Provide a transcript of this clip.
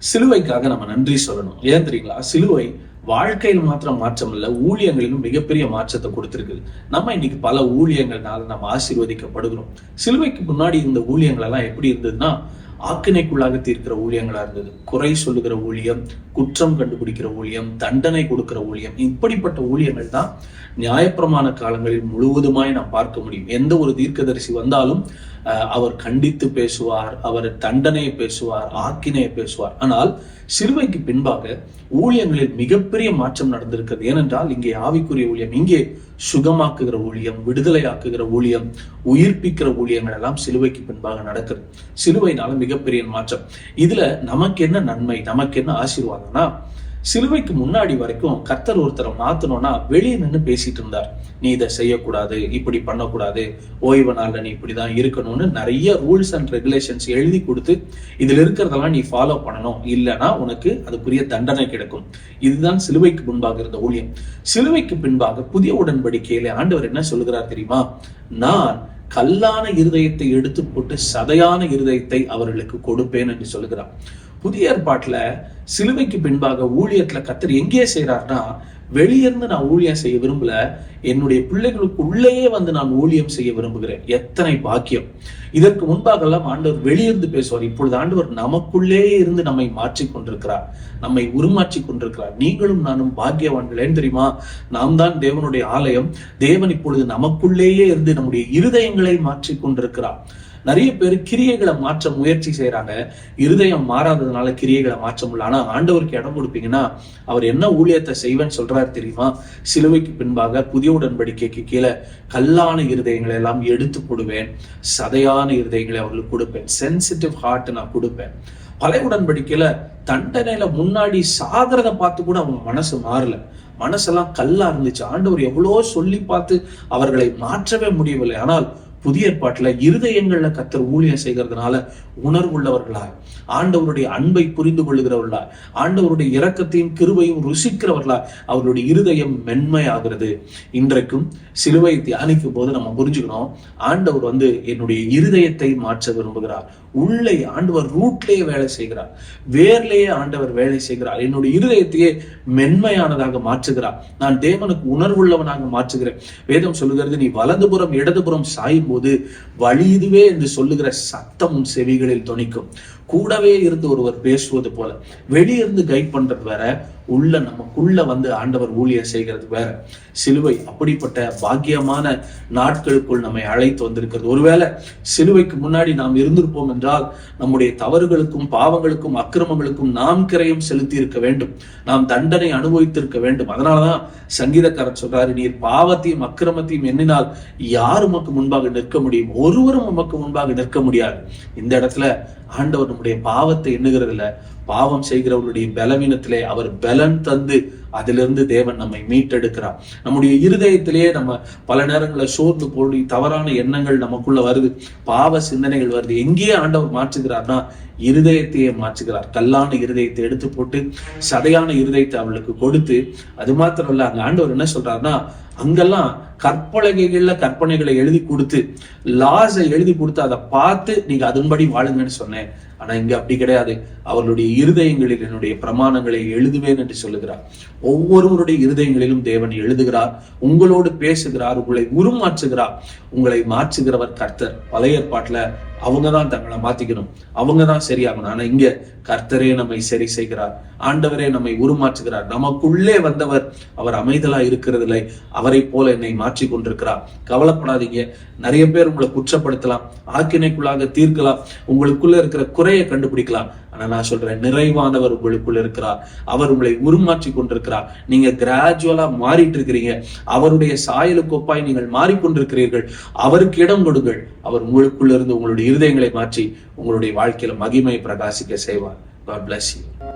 சிலுவைக்காக நம்ம நன்றி சொல்லணும். ஏன் தெரியுங்களா? சிலுவை வாழ்க்கையில் மாத்திரம் மாற்றம் இல்லை ஊழியங்களிலும் மிகப்பெரிய மாற்றத்தை கொடுத்துருக்குது நம்ம இன்னைக்கு பல ஊழியங்கள்னால நம்ம ஆசீர்வதிக்கப்படுகிறோம். சிலுவைக்கு முன்னாடி இருந்த ஊழியங்கள் எல்லாம் எப்படி இருந்ததுன்னா ஆக்கினைக்குள்ளாக தீர்க்கிற ஊழியங்களா இருந்தது. குறை சொல்லுகிற ஊழியம் குற்றம் கண்டுபிடிக்கிற ஊழியம் தண்டனை கொடுக்கிற ஊழியம் இப்படிப்பட்ட ஊழியங்கள் தான் நியாயப்பிரமாண காலங்களில் முழுவதுமாய் நாம் பார்க்க முடியும். எந்த ஒரு தீர்க்கதரிசி வந்தாலும் அவர் கண்டித்து பேசுவார் அவர் தண்டனையை பேசுவார் ஆக்கினையை பேசுவார். ஆனால் சிறுவைக்கு பின்பாக ஊழியங்களில் மிகப்பெரிய மாற்றம் நடந்திருக்கிறது. ஏனென்றால் இங்கே ஆவிக்குரிய ஊழியம் இங்கே சுகமாக்குகிற ஊழியம் விடுதலையாக்குகிற ஊழியம் உயிர்ப்பிக்கிற ஊழியங்கள் எல்லாம் சிலுவைக்கு பின்பாக நடக்குது. சிலுவைனால மிகப்பெரிய மாற்றம். இதுல நமக்கு என்ன நன்மை நமக்கு என்ன ஆசீர்வாதம்னா சிலுவைக்கு முன்னாடி வரைக்கும் கர்த்தர் ஒருத்தரை மாத்தணும்னா வெளியே நின்று பேசிட்டு இருந்தார். நீ இதை செய்யக்கூடாது இப்படி பண்ணக்கூடாது ஓய்வு நாள்ல நீ இப்படிதான் இருக்கணும்னு நிறைய ரூல்ஸ் அண்ட் ரெகுலேஷன்ஸ் எழுதி கொடுத்து இதுல இருக்கிறதெல்லாம் நீ ஃபாலோ பண்ணணும். இல்லைன்னா உனக்கு அதுக்குரிய தண்டனை கிடைக்கும். இதுதான் சிலுவைக்கு முன்பாக இருந்த ஊழியம். சிலுவைக்கு பின்பாக புதிய உடன்படிக்கையில ஆண்டவர் என்ன சொல்லுகிறார் தெரியுமா? நான் கல்லான இருதயத்தை எடுத்து போட்டு சதையான இருதயத்தை அவர்களுக்கு கொடுப்பேன் என்று சொல்லுகிறார். புதிய ஏற்பாட்டுல சிலுவைக்கு பின்பாக ஊழியத்துல கத்தர் எங்கே செய்யறாருன்னா வெளியிருந்து நான் ஊழியம் செய்ய விரும்பல என்னுடைய பிள்ளைகளுக்கு உள்ளேயே வந்து நான் ஊழியம் செய்ய விரும்புகிறேன். எத்தனை பாக்கியம். இதற்கு முன்பாக எல்லாம் ஆண்டவர் வெளியிருந்து பேசுவார். இப்பொழுது ஆண்டவர் நமக்குள்ளே இருந்து நம்மை மாற்றி கொண்டிருக்கிறார். நம்மை உருமாற்றி கொண்டிருக்கிறார். நீங்களும் நானும் பாக்கியவான்கள். ஏன் தெரியுமா? நாம் தான் தேவனுடைய ஆலயம். தேவன் இப்பொழுது நமக்குள்ளேயே இருந்து நம்முடைய இருதயங்களை மாற்றி கொண்டிருக்கிறார். நிறைய பேர் கிரியைகளை மாற்ற முயற்சி செய்யறாங்க இருதயம் மாறாததுனால கிரியைகளை மாற்ற முடியல. ஆனா ஆண்டவருக்கு இடம் கொடுப்பீங்கன்னா அவர் என்ன ஊழியத்தை செய்வேன்னு சொல்றாரு தெரியுமா? சிலுவைக்கு பின்பாக புதிய உடன்படிக்கைக்கு கீழே கல்லான இருதயங்களை எல்லாம் எடுத்து போடுவேன். சதையான இருதயங்களை அவர்களுக்கு கொடுப்பேன். சென்சிட்டிவ் ஹார்ட் நான் கொடுப்பேன். பழைய உடன்படிக்கையில தண்டனையில முன்னாடி சாகிறத பார்த்து கூட அவங்க மனசு மாறல. மனசெல்லாம் கல்லா இருந்துச்சு. ஆண்டவர் எவ்வளோ சொல்லி பார்த்து அவர்களை மாற்றவே முடியவில்லை. ஆனால் புதிய ஏற்பாட்டில் இருதயங்களில் கத்தர் ஊழியம் செய்கிறதுனால உணர்வுள்ளவர்களாய் ஆண்டவருடைய அன்பை புரிந்து கொள்ளுகிறவர்களாய் ஆண்டவருடைய இரக்கத்தையும் கிருபையும் ருசிக்கிறவர்களாய் அவருடைய இருதயம் மென்மையாகிறது. இன்றைக்கும் சிலுவையை தியானிக்கும் போது நம்ம புரிஞ்சுக்கணும் ஆண்டவர் வந்து என்னுடைய இருதயத்தை மாற்ற விரும்புகிறார். உள்ளே ஆண்டவர் ரூட்லேயே வேலை செய்கிறார். வேர்லேயே ஆண்டவர் வேலை செய்கிறார். என்னுடைய இருதயத்தையே மென்மையானதாக மாற்றுகிறார். நான் தேவனுக்கு உணர்வுள்ளவனாக மாற்றுகிறேன். வேதம் சொல்லுகிறது நீ வலதுபுறம் இடதுபுறம் சாயும் போது வழி இதுவே என்று சொல்லுகிற சத்தம் உன் செவிகளில் துணிக்கும் கூடவே இருந்து ஒருவர் பேசுவது போல. வெளியிருந்து கைட் பண்றது வேற உள்ள நமக்குள்ள வந்து ஆண்டவர் ஊழியர் செய்கிறது வேற. சிலுவை அப்படிப்பட்ட பாக்கியமான நாட்களுக்குள் நம்மை அழைத்து வந்திருக்கிறது. ஒருவேளை சிலுவைக்கு முன்னாடி நாம் இருந்திருப்போம் என்றால் நம்முடைய தவறுகளுக்கும் பாவங்களுக்கும் அக்கிரமங்களுக்கும் நாம் கிரையும் செலுத்தி இருக்க வேண்டும். நாம் தண்டனை அனுபவித்திருக்க வேண்டும். அதனாலதான் சங்கீதக்காரர் சொல்றாரு நீர் பாவத்தையும் அக்கிரமத்தையும் எண்ணினால் யார் உமக்கு முன்பாக நிற்க முடியும். ஒருவரும் உமக்கு முன்பாக நிற்க முடியாது. இந்த இடத்துல ஆண்டவர் நம்முடைய பாவத்தை எண்ணுகிறதுல பாவம் செய்கிறவர்களுடைய பலவீனத்திலே அவர் பலன் தந்து அதிலிருந்து தேவன் நம்மை மீட்டெடுக்கிறார். நம்முடைய இருதயத்திலேயே நம்ம பல நேரங்களில் சோர்ந்து போடி தவறான எண்ணங்கள் நமக்குள்ள வருது. பாவ சிந்தனைகள் வருது. எங்கேயே ஆண்டவர் மாற்றுகிறார்னா இருதயத்தையே மாற்றுகிறார். கல்லான இருதயத்தை எடுத்து போட்டு சதையான இருதயத்தை அவளுக்கு கொடுத்து அது மாத்திரம் இல்ல அங்க ஆண்டவர் என்ன சொல்றாருன்னா அங்கெல்லாம் கற்பலகைகள்ல கற்பனைகளை எழுதி கொடுத்து லாஸை எழுதி கொடுத்து அதை பார்த்து நீங்க அதன்படி வாழுங்கன்னு சொன்னேன். ஆனா இங்க அப்படி கிடையாது. அவர்களுடைய இருதயங்களில் என்னுடைய பிரமாணங்களை எழுதுவேன் என்று சொல்லுகிறார். ஒவ்வொருவருடைய இருதயங்களிலும் தேவன் எழுதுகிறார் உங்களோடு பேசுகிறார் உங்களை உருமாற்றுகிறார். உங்களை மாற்றுகிறவர் கர்த்தர். பழைய ஏற்பாட்டுல அவங்க தான் தங்களை மாத்திக்கணும். அவங்க தான் சரியாகணும். ஆனா இங்க கர்த்தரே நம்மை சரி செய்கிறார். ஆண்டவரே நம்மை உருமாற்றுகிறார். நமக்குள்ளே வந்தவர் அவர் அமைதலா இருக்கிறதில்லை. அவரை போல என்னை மாற்றி கொண்டிருக்கிறார். கவலைப்படாதீங்க. நிறைய பேர் உங்களை குற்றப்படுத்தலாம். ஆக்கினைக்குள்ளாக தீர்க்கலாம். உங்களுக்குள்ள இருக்கிற குறையை கண்டுபிடிக்கலாம். ஆனா நான் சொல்றேன் நிறைவானவர் உங்களுக்குள்ள இருக்கிறார். அவர் உங்களை உருமாற்றி கொண்டிருக்கிறார். நீங்க கிராஜுவலா மாறிட்டு இருக்கிறீங்க. அவருடைய சாயலுக்கு ஒப்பாய் நீங்கள் மாறிக்கொண்டிருக்கிறீர்கள். அவருக்கு இடம் கொடுங்கள். அவர் உங்களுக்குள்ள இருந்து உங்களுடைய இருதயங்களை மாற்றி உங்களுடைய வாழ்க்கையில மகிமை பிரகாசிக்க செய்வார். God bless you.